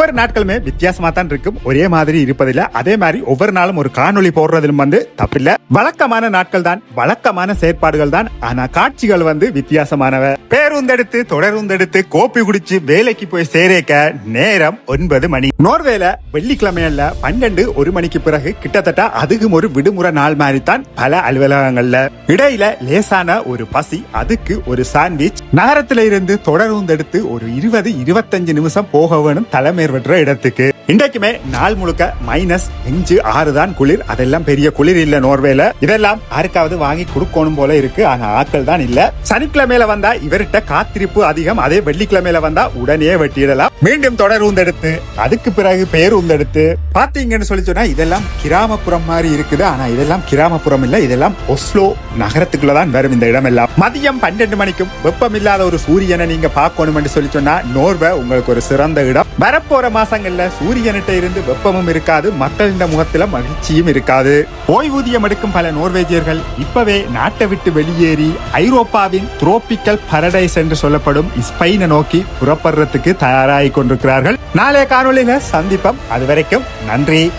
ஒவ்வொரு நாட்களுமே வித்தியாசமா தான் இருக்கும். ஒரே மாதிரி இருப்பதில்ல. அதே மாதிரி ஒவ்வொரு நாளும் ஒரு காணொளி போடுறதிலும் வந்து தப்பில்ல. வழக்கமான நாட்கள் தான் வழக்கமான செயற்பாடுகள் தான் ஆனா காட்சிகள் வந்து வித்தியாசமானவ. பேருந்தெடுத்து தொடருந்தெடுத்து கோப்பி குடிச்சு வேலைக்கு போய் சேரேக்க நேரம் ஒன்பது மணி. நோர்வேல வெள்ளிக்கிழமையல்ல பன்னெண்டு ஒரு மணிக்கு பிறகு கிட்டத்தட்ட அதுக்கும் ஒரு விடுமுறை நாள் மாதிரி தான் பல அலுவலகங்கள்ல. இடையில லேசான ஒரு பசி அதுக்கு ஒரு சாண்ட்விச் நகரத்தில இருந்து தொடருந்தெடுத்து ஒரு இருபது இருபத்தஞ்சு நிமிஷம் போக வேணும் தலைமையர் இடத்துக்கு. இன்றைக்குமே நாள் முழுக்க மைனஸ் அஞ்சு ஆறு தான் குளிர். அதெல்லாம் பெரிய குளிர் இல்ல நோர்வேல. இதெல்லாம் யாருக்காவது வாங்கி கொடுக்கணும் போல இருக்கு. ஆனா ஆட்கள் தான் இல்ல. சனிக்கிழமையில வந்தா இவர்கிட்ட காத்திருப்பு அதிகம். அதே வெள்ளிக்கிழமையில வந்தா உடனே வெட்டிடலாம். மீண்டும் தொடர் உந்தெடுத்து அதுக்கு பிறகு பேர் உந்தெடுத்து. பாத்தீங்கன்னு சொல்லி சொன்னா இதெல்லாம் கிராமப்புறம் மாதிரி இருக்குது. ஆனா இதெல்லாம் கிராமப்புறம் இல்ல. இதெல்லாம் ஒஸ்லோ நகரத்துக்குள்ள தான் வரும் இந்த இடம் எல்லாம் மதியம் பன்னெண்டு மணிக்கும் வெப்பம் இல்லாத ஒரு சூரியனை நீங்க பார்க்கணும் சொல்லி சொன்னா நோர்வே உங்களுக்கு ஒரு சிறந்த இடம். வரப்போற மாசங்கள்ல சூரியனிட்ட இருந்து வெப்பமும் இருக்காது மக்களின் முகத்தில் மகிழ்ச்சியும் இருக்காது. ஓய்வூதியம் எடுக்கும் பல நோர்வேஜியர்கள் இப்பவே நாட்டை விட்டு வெளியேறி ஐரோப்பாவின் துரோபிக்கல் பரடைஸ் என்று சொல்லப்படும் ஸ்பெயினை நோக்கி புறப்படுறதுக்கு தயாராகி கொண்டிருக்கிறார்கள். நாளைய காணொளியில சந்திப்பம். அது வரைக்கும் நன்றி.